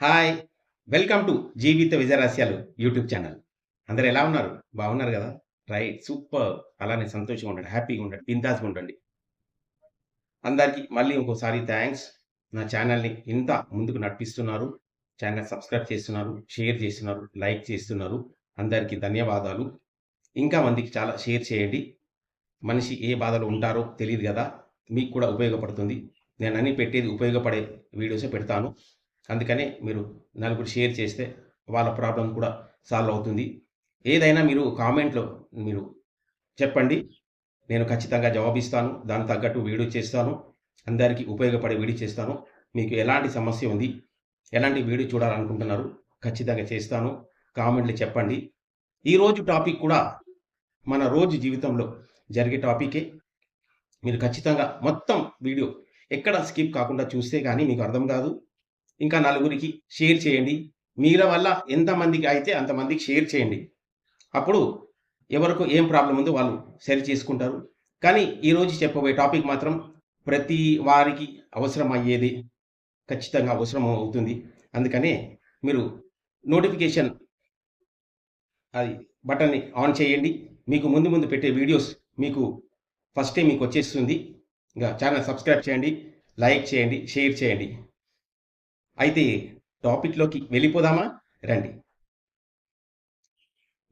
Hi welcome to జీవిత విజయరహస్యాలు YouTube channel. అందరు ఎలా ఉన్నారు? బాగున్నారు కదా? Right super. అలానే సంతోషంగా ఉండండి హ్యాపీగా ఉండండి బిందాస్గా ఉండండి. అందరికీ మళ్ళీ ఇంకోసారి థ్యాంక్స్. నా ఛానల్ని ఇంత ముందుకు నడిపిస్తున్నారు ఛానల్ సబ్స్క్రైబ్ చేస్తున్నారు షేర్ చేస్తున్నారు లైక్ చేస్తున్నారు. అందరికీ ధన్యవాదాలు. ఇంకా మందికి చాలా షేర్ చేయండి. మనిషి ఏ బాధలు ఉంటారో తెలియదు కదా? మీకు కూడా ఉపయోగపడుతుంది. నేను అన్ని పెట్టేది ఉపయోగపడే వీడియోసే పెడతాను. అందుకనే మీరు నలుగురు షేర్ చేస్తే వాళ్ళ ప్రాబ్లం కూడా సాల్వ్ అవుతుంది. ఏదైనా మీరు కామెంట్లో మీరు చెప్పండి. నేను ఖచ్చితంగా జవాబిస్తాను. దానికి తగ్గట్టు వీడియో చేస్తాను. అందరికీ ఉపయోగపడే వీడియో చేస్తాను. మీకు ఎలాంటి సమస్య ఉంది ఎలాంటి వీడియో చూడాలనుకుంటున్నారు ఖచ్చితంగా చేస్తాను. కామెంట్లు చెప్పండి. ఈరోజు టాపిక్ కూడా మన రోజు జీవితంలో జరిగే టాపికే. మీరు ఖచ్చితంగా మొత్తం వీడియో ఎక్కడ స్కిప్ కాకుండా చూస్తే కానీ మీకు అర్థం కాదు. ఇంకా నలుగురికి షేర్ చేయండి. మీల వల్ల ఎంతమందికి అయితే అంతమందికి షేర్ చేయండి. అప్పుడు ఎవరికి ఏం ప్రాబ్లం ఉందో వాళ్ళు సరి చేసుకుంటారు. కానీ ఈరోజు చెప్పబోయే టాపిక్ మాత్రం ప్రతి వారికి అవసరం అయ్యేది ఖచ్చితంగా అవసరం అవుతుంది. అందుకనే మీరు నోటిఫికేషన్ అది బటన్ని ఆన్ చేయండి. మీకు ముందు ముందు పెట్టే వీడియోస్ మీకు ఫస్టే మీకు వచ్చేస్తుంది. ఇంకా ఛానల్ సబ్స్క్రైబ్ చేయండి. లైక్ చేయండి. షేర్ చేయండి. అయితే టాపిక్లోకి వెళ్ళిపోదామా? రండి.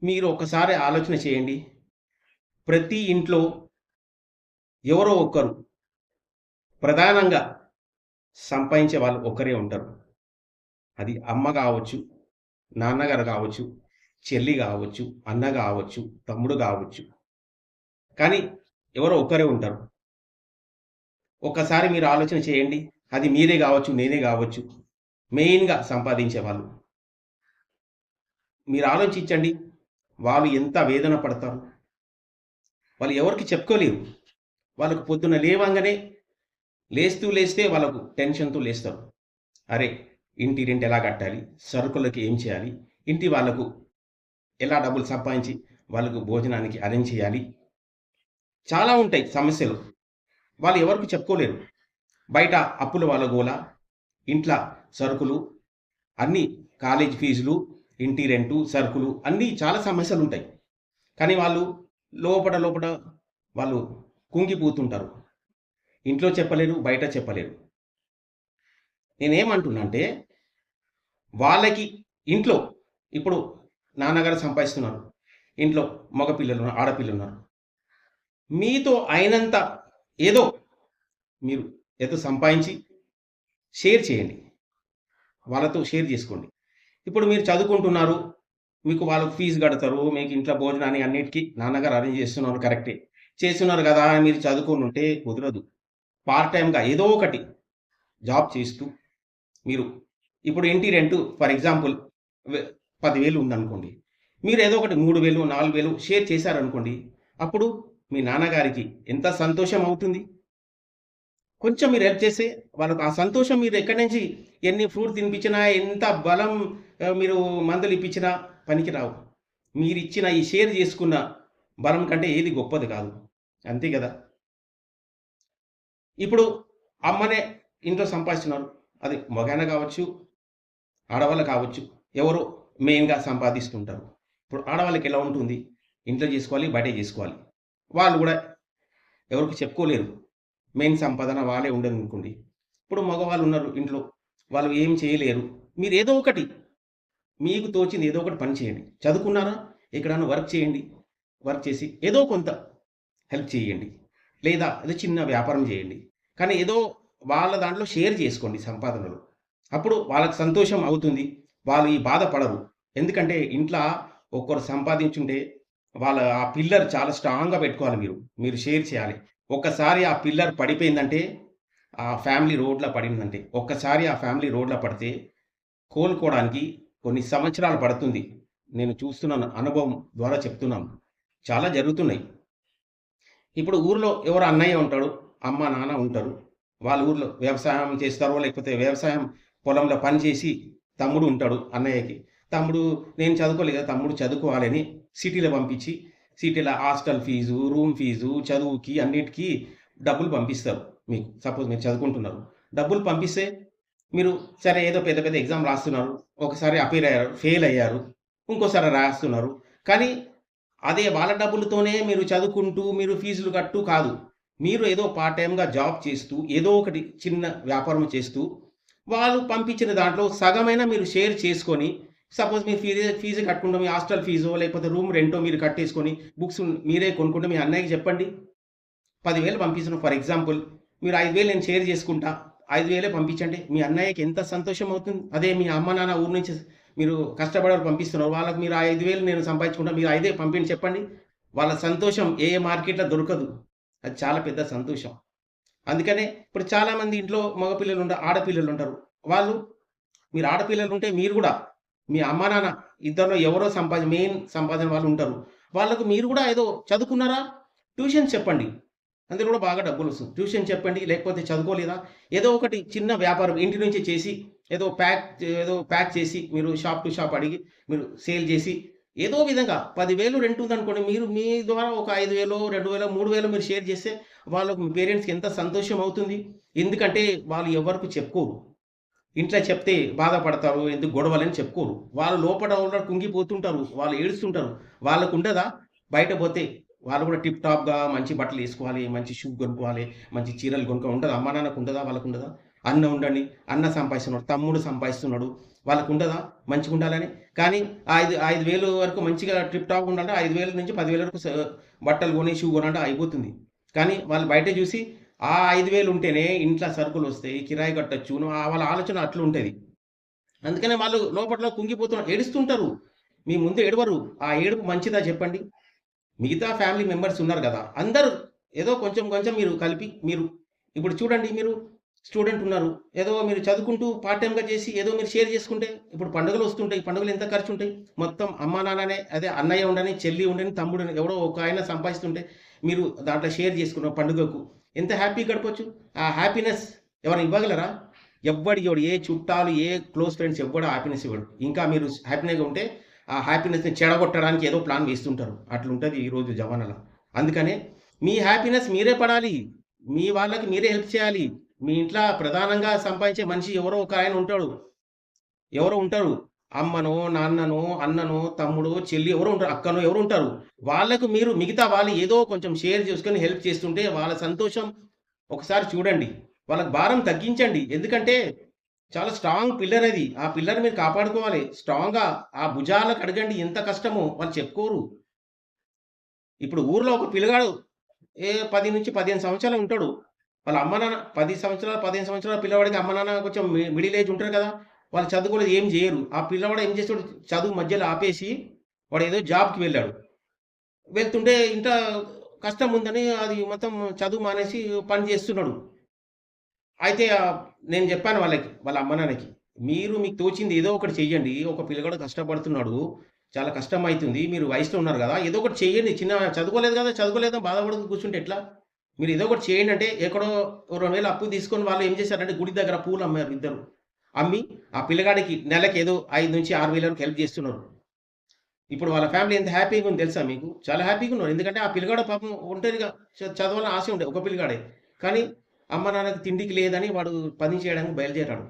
మీరు ఒకసారి ఆలోచన చేయండి. ప్రతి ఇంట్లో ఎవరో ఒకరు ప్రధానంగా సంపాదించే వాళ్ళు ఒకరే ఉంటారు. అది అమ్మ కావచ్చు నాన్నగారు కావచ్చు చెల్లి కావచ్చు అన్న కావచ్చు తమ్ముడు కావచ్చు. కానీ ఎవరో ఒకరే ఉంటారు. ఒక్కసారి మీరు ఆలోచన చేయండి. అది మీరే కావచ్చు నేనే కావచ్చు. మెయిన్గా సంపాదించే వాళ్ళు. మీరు ఆలోచించండి వాళ్ళు ఎంత వేదన పడతారు. వాళ్ళు ఎవరికి చెప్పుకోలేరు. వాళ్ళకు పొద్దున్న లేవంగానే లేస్తూ లేస్తే వాళ్ళకు టెన్షన్తో లేస్తారు. అరే ఇంటి రెంట్ ఎలా కట్టాలి? సరుకులకి ఏం చేయాలి? ఇంటి వాళ్ళకు ఎలా డబ్బులు సంపాదించి వాళ్ళకు భోజనానికి అరేంజ్ చేయాలి? చాలా ఉంటాయి సమస్యలు. వాళ్ళు ఎవరికి చెప్పుకోలేరు. బయట అప్పుల వాళ్ళ గోల ఇంట్లో సరుకులు అన్ని కాలేజ్ ఫీజులు ఇంటి రెంటు సరుకులు అన్నీ చాలా సమస్యలు ఉంటాయి. కానీ వాళ్ళు లోపల లోపల వాళ్ళు కుంగిపోతుంటారు. ఇంట్లో చెప్పలేరు బయట చెప్పలేరు. నేనేమంటున్నా అంటే వాళ్ళకి ఇంట్లో ఇప్పుడు నాన్నగారు సంపాదిస్తున్నారు. ఇంట్లో మగ పిల్లలు ఉన్నారు, ఆడపిల్లలు ఉన్నారు. మీతో అయినంత ఏదో మీరు ఏదో సంపాదించి షేర్ చేయండి. వాళ్ళతో షేర్ చేసుకోండి. ఇప్పుడు మీరు చదువుకుంటున్నారు మీకు వాళ్ళకు ఫీజు కడతారు మీకు ఇంట్లో భోజనాన్ని అన్నిటికీ నాన్నగారు అరేంజ్ చేస్తున్నారు కరెక్టే. చేస్తున్నారు కదా అని మీరు చదువుకొని ఉంటే కుదరదు. పార్ట్ టైంగా ఏదో ఒకటి జాబ్ చేస్తూ మీరు ఇప్పుడు ఇంటి రెంట్ ఫర్ ఎగ్జాంపుల్ పదివేలు ఉందనుకోండి మీరు ఏదో ఒకటి మూడు వేలు నాలుగు వేలు షేర్ చేశారనుకోండి అప్పుడు మీ నాన్నగారికి ఎంత సంతోషం అవుతుంది? కొంచెం మీరు హెల్ప్ చేస్తే వాళ్ళకు ఆ సంతోషం మీరు ఎక్కడి నుంచి ఎన్ని ఫ్రూట్ తినిపించినా ఎంత బలం మీరు మందులు ఇప్పించినా పనికి రావు మీరు ఇచ్చిన ఈ షేర్ చేసుకున్న బలం కంటే ఏది గొప్పది కాదు. అంతే కదా? ఇప్పుడు అమ్మనే ఇంట్లో సంపాదిస్తున్నారు. అది మగాన కావచ్చు ఆడవాళ్ళు కావచ్చు ఎవరు మెయిన్గా సంపాదిస్తుంటారు. ఇప్పుడు ఆడవాళ్ళకి ఎలా ఉంటుంది? ఇంట్లో చేసుకోవాలి బయట చేసుకోవాలి. వాళ్ళు కూడా ఎవరికి చెప్పుకోలేరు. మెయిన్ సంపాదన వాళ్ళే ఉండదు అనుకోండి. ఇప్పుడు మగవాళ్ళు ఉన్నారు ఇంట్లో వాళ్ళు ఏం చేయలేరు. మీరు ఏదో ఒకటి మీకు తోచింది ఏదో ఒకటి పని చేయండి. చదువుకున్నారా? ఎక్కడన్నా వర్క్ చేయండి. వర్క్ చేసి ఏదో కొంత హెల్ప్ చేయండి. లేదా ఏదో చిన్న వ్యాపారం చేయండి. కానీ ఏదో వాళ్ళ దాంట్లో షేర్ చేసుకోండి సంపాదనలు. అప్పుడు వాళ్ళకి సంతోషం అవుతుంది. వాళ్ళు ఈ బాధపడరు ఎందుకంటే ఇంట్లో ఒక్కరు సంపాదించుంటే వాళ్ళ ఆ పిల్లర్ చాలా స్ట్రాంగ్గా పెట్టుకోవాలి మీరు. మీరు షేర్ చేయాలి. ఒక్కసారి ఆ పిల్లర్ పడిపోయిందంటే ఆ ఫ్యామిలీ రోడ్లో పడిందంటే ఒక్కసారి ఆ ఫ్యామిలీ రోడ్లో పడితే కోలుకోవడానికి కొన్ని సంవత్సరాలు పడుతుంది. నేను చూస్తున్నాను అనుభవం ద్వారా చెప్తున్నాను. చాలా జరుగుతున్నాయి. ఇప్పుడు ఊర్లో ఎవరు అన్నయ్య ఉంటాడు అమ్మ నాన్న ఉంటారు. వాళ్ళ ఊర్లో వ్యవసాయం చేస్తారో లేకపోతే వ్యవసాయం పొలంలో పని చేసి తమ్ముడు ఉంటాడు అన్నయ్యకి. తమ్ముడు నేను చదువుకోలేదు కదా తమ్ముడు చదువుకోవాలని సిటీలో పంపించి సిటీల హాస్టల్ ఫీజు రూమ్ ఫీజు చదువుకి అన్నిటికీ డబ్బులు పంపిస్తారు మీకు సపోజ్ మీరు చదువుకుంటున్నారు డబ్బులు పంపిస్తే మీరు సరే ఏదో పెద్ద పెద్ద ఎగ్జామ్ రాస్తున్నారు. ఒకసారి అపీర్ అయ్యారు. ఫెయిల్ అయ్యారు. ఇంకోసారి రాస్తున్నారు. కానీ అదే వాళ్ళ డబ్బులతోనే మీరు చదువుకుంటూ, మీరు ఫీజులు కట్టు కాదు. మీరు ఏదో పార్ట్ టైమ్‌గా జాబ్ చేస్తూ, ఏదో ఒకటి చిన్న వ్యాపారం చేస్తూ, వాళ్ళు పంపించిన దాంట్లో సగమైనా మీరు షేర్ చేసుకొని, సపోజ్ మీ ఫీజు ఫీజు కట్టుకుంటాం మీ హాస్టల్ ఫీజు లేకపోతే రూమ్ రెంటో మీరు కట్టేసుకొని, బుక్స్ మీరే కొనుక్కుంటే మీ అన్నయ్యకి చెప్పండి. పదివేలు పంపిస్తున్నాం ఫర్ ఎగ్జాంపుల్. మీరు ఐదు వేలు నేను షేర్ చేసుకుంటా. 5,000 పంపించండి. మీ అన్నయ్యకి ఎంత సంతోషం అవుతుంది. అదే మీ అమ్మ, నాన్న ఊరు నుంచి మీరు కష్టపడి పంపిస్తున్నారు. వాళ్ళకి మీరు ఐదు వేలు నేను సంపాదించుకుంటా. మీరు ఐదే పంపించి చెప్పండి. వాళ్ళ సంతోషం ఏ మార్కెట్‌లో దొరకదు. అది చాలా పెద్ద సంతోషం. అందుకనే ఇప్పుడు చాలామంది ఇంట్లో మగపిల్లలు ఉంటారు. ఆడపిల్లలు ఉంటారు. వాళ్ళు మీరు ఆడపిల్లలు ఉంటే మీరు కూడా మీ అమ్మ, నాన్న ఇద్దరిలో ఎవరో సంపాదన మెయిన్ సంపాదన వాళ్ళు ఉంటారు. వాళ్ళకు మీరు కూడా ఏదో చదువుకున్నారా? ట్యూషన్ చెప్పండి. అందులో కూడా బాగా డబ్బులు వస్తుంది ట్యూషన్ చెప్పండి. లేకపోతే చదువుకోలేదా? ఏదో ఒకటి చిన్న వ్యాపారం ఇంటి నుంచి చేసి ఏదో ప్యాక్ ఏదో ప్యాక్ చేసి మీరు షాప్ టు షాప్ అడిగి మీరు సేల్ చేసి ఏదో విధంగా పదివేలు రెంట్ ఉందనుకోండి. మీరు మీ ద్వారా ఒక 5,000, 2,000, 3,000 మీరు షేర్ చేస్తే వాళ్ళకు మీ పేరెంట్స్‌కి ఎంత సంతోషం అవుతుంది. ఎందుకంటే వాళ్ళు ఎవరికి చెప్పుకోరు. ఇంట్లో చెప్తే బాధపడతారు. ఎందుకు గొడవలని చెప్పుకోరు. వాళ్ళు లోపల ఉన్న కుంగిపోతుంటారు. వాళ్ళు ఏడుస్తుంటారు. వాళ్ళకు ఉండదా బయట పోతే వాళ్ళు కూడా టిప్ టాప్‌గా మంచి బట్టలేసుకోవాలి. మంచి షూ కొనుక్కోవాలి. మంచి చీరలు కొనుక్కో ఉంటదా? అమ్మ నాన్నకు ఉండదా వాళ్ళకు ఉండదా అన్న ఉండండి. అన్న సంపాదిస్తున్నాడు. తమ్ముడు సంపాదిస్తున్నాడు. వాళ్ళకు ఉండదా మంచిగా ఉండాలని కానీ ఐదు ఐదు వేలు వరకు మంచిగా టిప్ టాప్ ఉండాలంటే 5,000 నుంచి పదివేల వరకు బట్టలు కొని, షూ కొనంటే అయిపోతుంది. కానీ వాళ్ళు బయట చూసి ఆ ఐదు వేలు ఉంటేనే ఇంట్లో సరుకులు వస్తాయి కిరాయి కట్టొచ్చు. వాళ్ళ ఆలోచన అట్లుంటది. అందుకనే వాళ్ళు లోపట్లో కుంగిపోతున్నారు. ఏడుస్తుంటారు. మీ ముందు ఏడవరు. ఆ ఏడుపు మంచిదా చెప్పండి? మిగతా ఫ్యామిలీ మెంబర్స్ ఉన్నారు కదా అందరూ ఏదో కొంచెం కొంచెం మీరు కలిపి మీరు ఇప్పుడు చూడండి మీరు స్టూడెంట్ ఉన్నారు. ఏదో మీరు చదువుకుంటూ పార్ట్ టైమ్‌గా చేసి ఏదో మీరు షేర్ చేసుకుంటే ఇప్పుడు పండుగలు వస్తుంటాయి. పండుగలు ఎంత ఖర్చు ఉంటాయి మొత్తం అమ్మా, నాన్ననే అదే అన్నయ్య ఉండని, చెల్లి ఉండని, తమ్ముడు ఎవడో ఒక ఆయన సంపాదిస్తుంటే మీరు దాంట్లో షేర్ చేసుకున్న పండుగకు ఎంత హ్యాపీగా గడపొచ్చు. ఆ హ్యాపీనెస్ ఎవరైనా ఇవ్వగలరా? ఎవ్వడు ఇవ్వడు. ఏ చుట్టాలు, ఏ క్లోజ్ ఫ్రెండ్స్ ఎవ్వడు హ్యాపీనెస్ ఇవ్వడు. ఇంకా మీరు హ్యాపీనెస్గా ఉంటే ఆ హ్యాపీనెస్‌ని చెడగొట్టడానికి ఏదో ప్లాన్ వేస్తుంటారు. అట్లుంటుంది ఈరోజు జమానాలో. అందుకనే మీ హ్యాపీనెస్ మీరే పడాలి. మీ వాళ్ళకి మీరే హెల్ప్ చేయాలి. మీ ఇంట్లో ప్రధానంగా సంపాదించే మనిషి ఎవరో ఒక ఆయన ఉంటాడు. ఎవరో ఉంటారు. అమ్మను నాన్నను అన్నను తమ్ముడు చెల్లి ఎవరు ఉంటారు. అక్కను ఎవరు ఉంటారు. వాళ్ళకు మీరు మిగతా వాళ్ళు ఏదో కొంచెం షేర్ చేసుకొని హెల్ప్ చేస్తుంటే వాళ్ళ సంతోషం ఒకసారి చూడండి. వాళ్ళకి భారం తగ్గించండి. ఎందుకంటే చాలా స్ట్రాంగ్ పిల్లర్ అది. ఆ పిల్లర్ మీరు కాపాడుకోవాలి. స్ట్రాంగ్‌గా ఆ భుజాలకు అడగండి ఎంత కష్టమో వాళ్ళు చెప్పుకోరు. ఇప్పుడు ఊర్లో ఒక పిల్లగాడు ఏ 10-15 సంవత్సరాలు ఉంటాడు. వాళ్ళ అమ్మ నాన్న పది సంవత్సరాలు, 15 సంవత్సరాల పిల్లవాడికి అమ్మ నాన్న కొంచెం మిడిల్ ఏజ్ ఉంటారు కదా! వాళ్ళు చదువుకోలేదు ఏం చేయరు ఆ పిల్లవాడు ఏం చేస్తాడు చదువు మధ్యలో ఆపేసి వాడు ఏదో జాబ్‌కి వెళ్ళాడు. వెళ్తుంటే ఇంత కష్టం ఉందని అది మొత్తం చదువు మానేసి పని చేస్తున్నాడు. అయితే నేను చెప్పాను వాళ్ళకి వాళ్ళ అమ్మ నాన్నకి. మీరు మీకు తోచింది ఏదో ఒకటి చెయ్యండి. ఒక పిల్లగాడు కష్టపడుతున్నాడు. చాలా కష్టం అవుతుంది మీరు వయసులో ఉన్నారు కదా ఏదో ఒకటి చేయండి. చిన్న చదువుకోలేదు కదా చదువుకోలేదా బాధపడుతూ కూర్చుంటే ఎట్లా? మీరు ఏదో ఒకటి చేయండి అంటే ఎక్కడో రెండు వేలు అప్పు తీసుకొని వాళ్ళు ఏం చేశారంటే గుడి దగ్గర పూలు అమ్మారు ఇద్దరు. అమ్మి ఆ పిల్లగాడికి నెలకి ఏదో 5-6,000 వరకు హెల్ప్ చేస్తున్నారు. ఇప్పుడు వాళ్ళ ఫ్యామిలీ ఎంత హ్యాపీగా ఉంది తెలుసా మీకు? చాలా హ్యాపీగా ఉన్నారు. ఎందుకంటే ఆ పిల్లగాడు పాపం ఒంటరిగా చదవాలని ఆశ ఉండే ఒక పిల్లగాడే. కానీ అమ్మ నాన్నకి తిండికి లేదని వాడు పని చేయడానికి బయలుదేరాడు.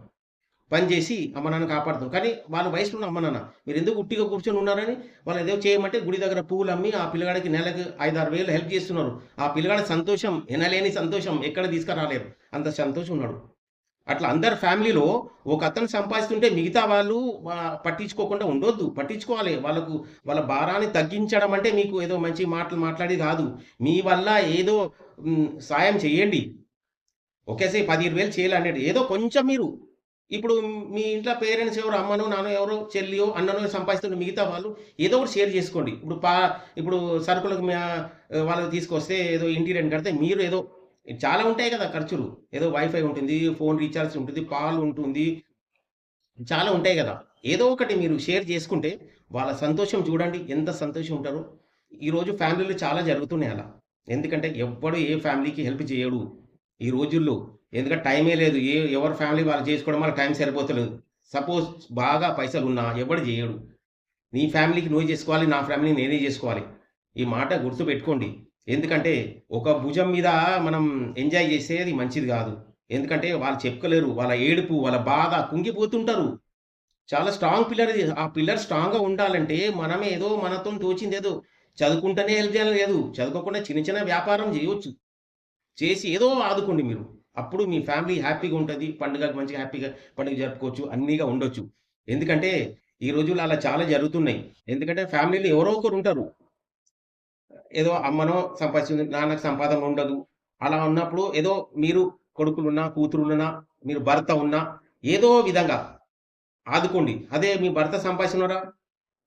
పని చేసి అమ్మ నాన్న కాపాడుతాం. కానీ వాళ్ళ వయసులో ఉన్న అమ్మ నాన్న మీరు ఎందుకు ఉట్టిగా కూర్చొని ఉన్నారని వాళ్ళు ఏదో చేయమంటే గుడి దగ్గర పువ్వులు అమ్మి ఆ పిల్లగాడికి నెలకు 5, 6 వేలు హెల్ప్ చేస్తున్నారు. ఆ పిల్లగాడి సంతోషం ఎనలేని సంతోషం ఎక్కడ తీసుకురాలేరు. అంత సంతోషం ఉన్నాడు. అట్లా అందరి ఫ్యామిలీలో ఒకతను సంపాదిస్తుంటే మిగతా వాళ్ళు పట్టించుకోకుండా ఉండొద్దు. పట్టించుకోవాలి. వాళ్ళకు వాళ్ళ భారాన్ని తగ్గించడం అంటే మీకు ఏదో మంచి మాటలు మాట్లాడి కాదు. మీ వల్ల ఏదో సాయం చేయండి. ఒకేసారి పదిహేను వేలు చేయాలనేది ఏదో కొంచెం మీరు ఇప్పుడు మీ ఇంట్లో పేరెంట్స్ ఎవరు అమ్మనో, నాన్నో ఎవరో చెల్లియో, అన్ననో సంపాదిస్తుంటే మిగతా వాళ్ళు ఏదో ఒకటి షేర్ చేసుకోండి. ఇప్పుడు పా ఇప్పుడు సరుకులకు మ్యా వాళ్ళు తీసుకొస్తే ఏదో ఇంటి రెంట్ కడితే మీరు ఏదో చాలా ఉంటాయి కదా ఖర్చులు. ఏదో వైఫై ఉంటుంది, ఫోన్ రీఛార్జ్ ఉంటుంది, పాలు ఉంటుంది. చాలా ఉంటాయి కదా ఏదో ఒకటి మీరు షేర్ చేసుకుంటే వాళ్ళ సంతోషం చూడండి ఎంత సంతోషం ఉంటారో. ఈరోజు ఫ్యామిలీలో చాలా జరుగుతున్నాయి అలా. ఎందుకంటే ఎవ్వడు ఏ ఫ్యామిలీకి హెల్ప్ చేయడు. ఈ రోజుల్లో. ఎందుకంటే టైమే లేదు. ఏ ఎవరి ఫ్యామిలీ వాళ్ళు చేసుకోవడం వల్ల టైం సరిపోతలేదు. సపోజ్ బాగా పైసలు ఉన్నా ఎవడు చేయడు నీ ఫ్యామిలీకి నువ్వు చేసుకోవాలి. నా ఫ్యామిలీ నేనే చేసుకోవాలి. ఈ మాట గుర్తుపెట్టుకోండి. ఎందుకంటే ఒక భుజం మీద మనం ఎంజాయ్ చేసేది మంచిది కాదు ఎందుకంటే వాళ్ళు చెప్పుకోలేరు. వాళ్ళ ఏడుపు, వాళ్ళ బాధ కుంగిపోతుంటారు. చాలా స్ట్రాంగ్ పిల్లర్ ఇది. ఆ పిల్లర్ స్ట్రాంగ్‌గా ఉండాలంటే మనం ఏదో మనతోని తోచిందేదో చదువుకుంటేనే హెల్ప్ చేయాలని లేదు. చదువుకోకుండా చిన్న చిన్న వ్యాపారం చేయవచ్చు చేసి ఏదో ఆదుకోండి మీరు. అప్పుడు మీ ఫ్యామిలీ హ్యాపీగా ఉంటుంది పండుగ మంచిగా హ్యాపీగా పండుగ జరుపుకోవచ్చు. అన్నీగా ఉండొచ్చు. ఎందుకంటే ఈ రోజుల్లో అలా చాలా జరుగుతున్నాయి. ఎందుకంటే ఫ్యామిలీలో ఎవరో ఒకరు ఉంటారు. ఏదో అమ్మనో సంపాదించింది నాన్నకి సంపాదన ఉండదు. అలా ఉన్నప్పుడు ఏదో మీరు కొడుకులున్నా, కూతురులున్నా, మీరు భర్త ఉన్నా ఏదో విధంగా ఆదుకోండి. అదే మీ భర్త సంపాదించినారా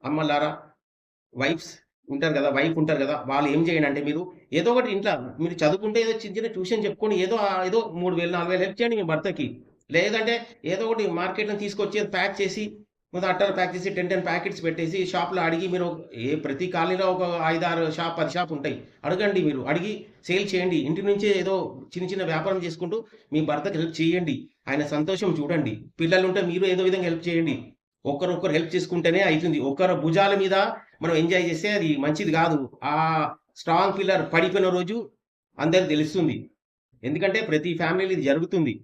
అమ్మలారా, వైఫ్స్ ఉంటారు కదా వైఫ్ ఉంటారు కదా వాళ్ళు ఏం చేయండి అంటే మీరు ఏదో ఒకటి ఇంట్లో మీరు చదువుకుంటే ఏదో చిన్న చిన్న ట్యూషన్ చెప్పుకొని ఏదో ఏదో మూడు వేలు నాలుగు వేలు హెల్ప్ చేయండి మీ భర్తకి. లేదంటే ఏదో ఒకటి మార్కెట్‌లో తీసుకొచ్చి ప్యాక్ చేసి అట్టలు ప్యాక్ చేసి 10, 10 ప్యాకెట్స్ పెట్టేసి షాప్‌లో అడిగి మీరు ఏ ప్రతి కాలనీలో ఒక 5, 6 షాప్ పది షాప్ ఉంటాయి. అడగండి మీరు. అడిగి సేల్ చేయండి. ఇంటి నుంచే ఏదో చిన్న చిన్న వ్యాపారం చేసుకుంటూ మీ భర్తకి హెల్ప్ చేయండి. ఆయన సంతోషం చూడండి. పిల్లలు ఉంటే మీరు ఏదో విధంగా హెల్ప్ చేయండి. ఒకరొకరు హెల్ప్ చేసుకుంటేనే అవుతుంది ఒకరు భుజాల మీద మనం ఎంజాయ్ చేస్తే అది మంచిది కాదు ఆ స్ట్రాంగ్ పిల్లర్ పడిపోయిన రోజు అందరికి తెలుస్తుంది. ఎందుకంటే ప్రతి ఫ్యామిలీలో ఇది జరుగుతుంది.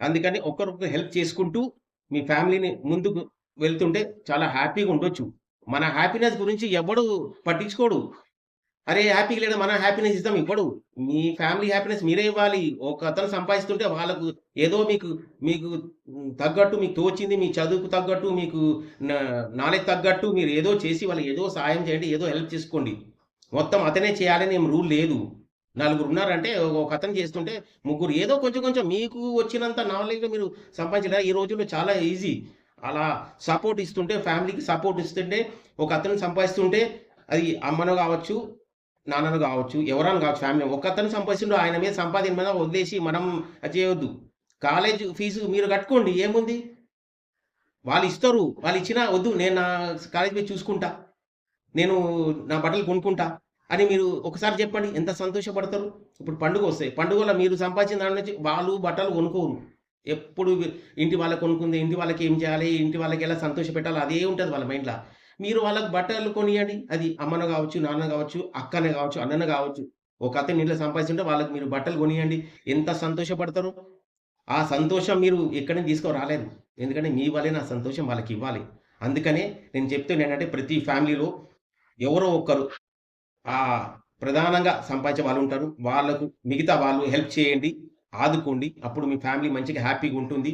అందుకని ఒకరొకరు హెల్ప్ చేసుకుంటూ మీ ఫ్యామిలీని ముందుకు వెళ్తుంటే చాలా హ్యాపీగా ఉండొచ్చు. మన హ్యాపీనెస్ గురించి ఎవడు పట్టించుకోడు. అరే! హ్యాపీగా లేడు మనం హ్యాపీనెస్ ఇద్దాం ఇవ్వడు. మీ ఫ్యామిలీ హ్యాపీనెస్ మీరే ఇవ్వాలి. ఒకతను సంపాదిస్తుంటే వాళ్ళకు ఏదో మీకు మీకు తగ్గట్టు మీకు తోచింది మీ చదువుకు తగ్గట్టు మీకు నా నాలెడ్జ్ తగ్గట్టు మీరు ఏదో చేసి వాళ్ళకి ఏదో సాయం చేయండి. ఏదో హెల్ప్ చేసుకోండి. మొత్తం అతనే చేయాలని ఏం రూల్ లేదు. నలుగురు ఉన్నారంటే ఒక ఒకతను చేస్తుంటే ముగ్గురు ఏదో కొంచెం కొంచెం మీకు వచ్చినంత నాలెడ్జ్ మీరు సంపాదించలేరు ఈ రోజుల్లో చాలా ఈజీ. అలా సపోర్ట్ ఇస్తుంటే ఫ్యామిలీకి సపోర్ట్ ఇస్తుంటే ఒకతను సంపాదిస్తుంటే అది అమ్మను కావచ్చు నాన్నను కావచ్చు ఎవరైనా కావచ్చు ఫ్యామిలీ. ఒకతను సంపాదిస్తుండు ఆయన మీద సంపాదన మీద వదిలేసి మనం అది చేయొద్దు. కాలేజ్ ఫీజు మీరు కట్టుకోండి ఏముంది? వాళ్ళు ఇస్తారు. వాళ్ళు ఇచ్చినా వద్దు నేను నా కాలేజ్ మీద చూసుకుంటా. నేను నా బట్టలు కొనుక్కుంటా అని మీరు ఒకసారి చెప్పండి. ఎంత సంతోషపడతారు. ఇప్పుడు పండుగ వస్తాయి పండుగలో మీరు సంపాదించిన దాని నుంచి వాళ్ళు బట్టలు కొనుక్కోరు. ఎప్పుడు ఇంటి వాళ్ళకి కొనుక్కుంది, ఇంటి వాళ్ళకి ఏం చేయాలి, ఇంటి వాళ్ళకి ఎలా సంతోష పెట్టాలి అదే ఉంటుంది వాళ్ళ మైండ్లో మీరు వాళ్ళకి బట్టలు కొనియండి. అది అమ్మను కావచ్చు నాన్న కావచ్చు అక్కనే కావచ్చు అన్నను ఒక ఒకతను ఇంట్లో సంపాదిస్తుంటే వాళ్ళకి మీరు బట్టలు కొనియండి. ఎంత సంతోషపడతారు. ఆ సంతోషం మీరు ఎక్కడి తీసుకురాలేదు ఎందుకంటే మీ వల్లే నా సంతోషం వాళ్ళకివ్వాలి. అందుకనే నేను చెప్తుందేంటంటే ప్రతి ఫ్యామిలీలో ఎవరో ఒక్కరు ప్రధానంగా సంపాదించే వాళ్ళు ఉంటారు వాళ్ళకు మిగతా వాళ్ళు హెల్ప్ చేయండి. ఆదుకోండి. అప్పుడు మీ ఫ్యామిలీ మంచిగా హ్యాపీగా ఉంటుంది.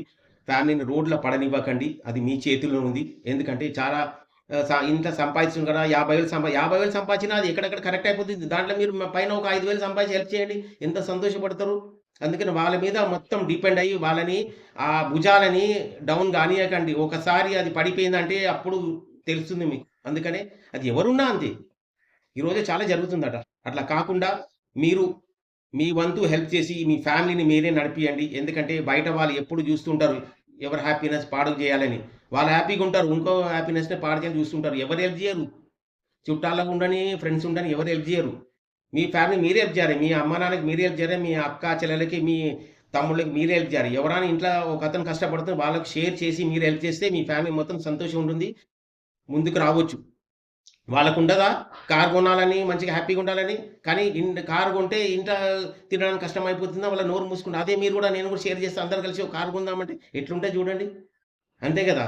ఫ్యామిలీని రోడ్ల పడనివ్వకండి. అది మీ చేతుల్లో ఉంది. ఎందుకంటే చాలా ఇంత సంపాదించిన ఇంట్లో యాభై కదా! 50,000 సంపా 50,000 సంపాదించినా అది ఎక్కడెక్కడ కరెక్ట్ అయిపోతుంది. దాంట్లో మీరు పైన ఒక ఐదు వేలు సంపాదించి హెల్ప్ చేయండి. ఎంత సంతోషపడతారు. అందుకని వాళ్ళ మీద మొత్తం డిపెండ్ అయ్యి వాళ్ళని ఆ భుజాలని డౌన్ కానీయకండి ఒకసారి అది పడిపోయిందంటే అప్పుడు తెలుస్తుంది మీకు. అందుకనే అది ఎవరున్నా అంతే. ఈరోజే చాలా జరుగుతుందట. అట్లా కాకుండా మీరు మీ వంతు హెల్ప్ చేసి మీ ఫ్యామిలీని మీరే నడిపియండి. ఎందుకంటే బయట వాళ్ళు ఎప్పుడు చూస్తుంటారు. ఎవరి హ్యాపీనెస్ పాడు చేయాలని. వాళ్ళు హ్యాపీగా ఉంటారు. ఇంకో హ్యాపీనెస్నే పాడు చేయాలని చూస్తుంటారు. ఎవరు హెల్ప్ చేయరు. చుట్టాలకు ఉండని, ఫ్రెండ్స్ ఉండని ఎవరు హెల్ప్ చేయరు. మీ ఫ్యామిలీ మీరే హెల్ప్ చేయాలి. మీ అమ్మ, నాన్నకి మీరే హెల్ప్ చేయాలి. మీ అక్క, చెల్లెలకి, మీ తమ్ముళ్ళకి మీరే హెల్ప్ చేయాలి. ఎవరైనా ఇంట్లో ఒకతను కష్టపడుతే వాళ్ళకి షేర్ చేసి మీరు హెల్ప్ చేస్తే మీ ఫ్యామిలీ మొత్తం సంతోషం ఉంటుంది. ముందుకు రావచ్చు. వాళ్ళకు ఉండదా కార్ కొనాలని, మంచిగా హ్యాపీగా ఉండాలని. కానీ ఇన్ కార్ కొంటే ఇంట్లో తినడానికి అయిపోతుందా వాళ్ళ నోరు మూసుకుంటా అదే మీరు కూడా నేను కూడా షేర్ చేస్తే అందరు కలిసి ఒక కార్ కొందామంటే ఎట్లుంటే చూడండి. అంతే కదా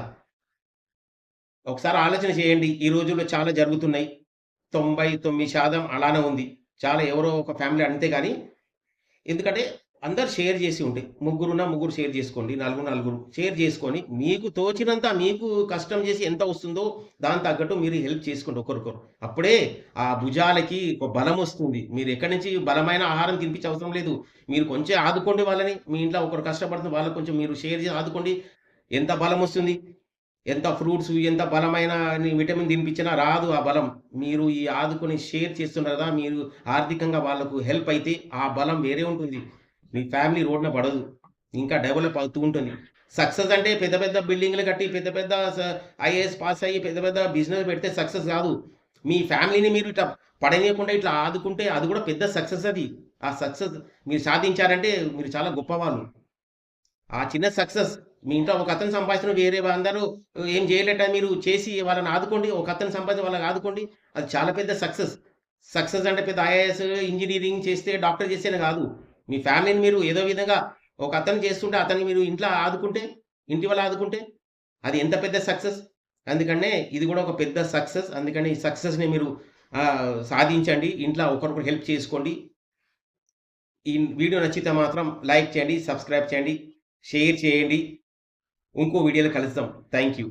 ఒకసారి ఆలోచన చేయండి. ఈ రోజుల్లో చాలా జరుగుతున్నాయి. 99% అలానే ఉంది. చాలా ఎవరో ఒక ఫ్యామిలీ అంతే కానీ ఎందుకంటే అందరు షేర్ చేసి ఉండే ముగ్గురున్నా ముగ్గురు షేర్ చేసుకోండి. నలుగురు, నలుగురు షేర్ చేసుకొని మీకు తోచినంత మీకు కష్టం చేసి ఎంత వస్తుందో దానికి తగ్గట్టు మీరు హెల్ప్ చేసుకోండి ఒకరికొకరు. అప్పుడే ఆ భుజాలకి ఒక బలమొస్తుంది. మీరు ఎక్కడి నుంచి బలమైన ఆహారం తినిపించే అవసరం లేదు. మీరు కొంచెం ఆదుకోండి వాళ్ళని. మీ ఇంట్లో ఒకరు కష్టపడుతుంది వాళ్ళకి కొంచెం మీరు షేర్ చేసి ఆదుకోండి. ఎంత బలం వస్తుంది ఎంత ఫ్రూట్స్ ఎంత బలమైన విటమిన్ తినిపించినా రాదు ఆ బలం. మీరు ఈ ఆదుకొని షేర్ చేస్తున్నారు కదా! మీరు ఆర్థికంగా వాళ్ళకు హెల్ప్ అయితే ఆ బలం వేరే ఉంటుంది. మీ ఫ్యామిలీ రోడ్న పడదు. ఇంకా డెవలప్ అవుతూ ఉంటుంది. సక్సెస్ అంటే పెద్ద పెద్ద బిల్డింగ్‌లు కట్టి పెద్ద పెద్ద ఐఏఎస్ పాస్ అయ్యి పెద్ద పెద్ద బిజినెస్ పెడితే సక్సెస్ కాదు. మీ ఫ్యామిలీని మీరు ఇట్లా పడనీయకుండా ఇట్లా ఆదుకుంటే అది కూడా పెద్ద సక్సెస్ అది. ఆ సక్సెస్ మీరు సాధించారంటే మీరు చాలా గొప్పవాళ్ళు. ఆ చిన్న సక్సెస్ మీ ఇంట్లో ఒకతను సంపాదించిన వేరే అందరూ ఏం చేయలేట మీరు చేసి వాళ్ళని ఆదుకోండి. ఒకతను సంపాదించి వాళ్ళని ఆదుకోండి. అది చాలా పెద్ద సక్సెస్. సక్సెస్ అంటే పెద్ద ఐఏఎస్, ఇంజనీరింగ్ చేస్తే డాక్టర్ చేస్తేనే కాదు. మీ ఫ్యామిలీని మీరు ఏదో విధంగా ఒక అతను చేస్తుంటే అతన్ని మీరు ఇంట్లో ఆదుకుంటే ఇంటి వల్ల ఆదుకుంటే అది ఎంత పెద్ద సక్సెస్? అందుకనే ఇది కూడా ఒక పెద్ద సక్సెస్. అందుకని ఈ సక్సెస్ని మీరు సాధించండి. ఇంట్లో ఒకరికొకరు హెల్ప్ చేసుకోండి. ఈ వీడియో నచ్చితే మాత్రం లైక్ చేయండి సబ్స్క్రైబ్ చేయండి షేర్ చేయండి. ఇంకో వీడియోలో కలుస్తాం థ్యాంక్ యూ.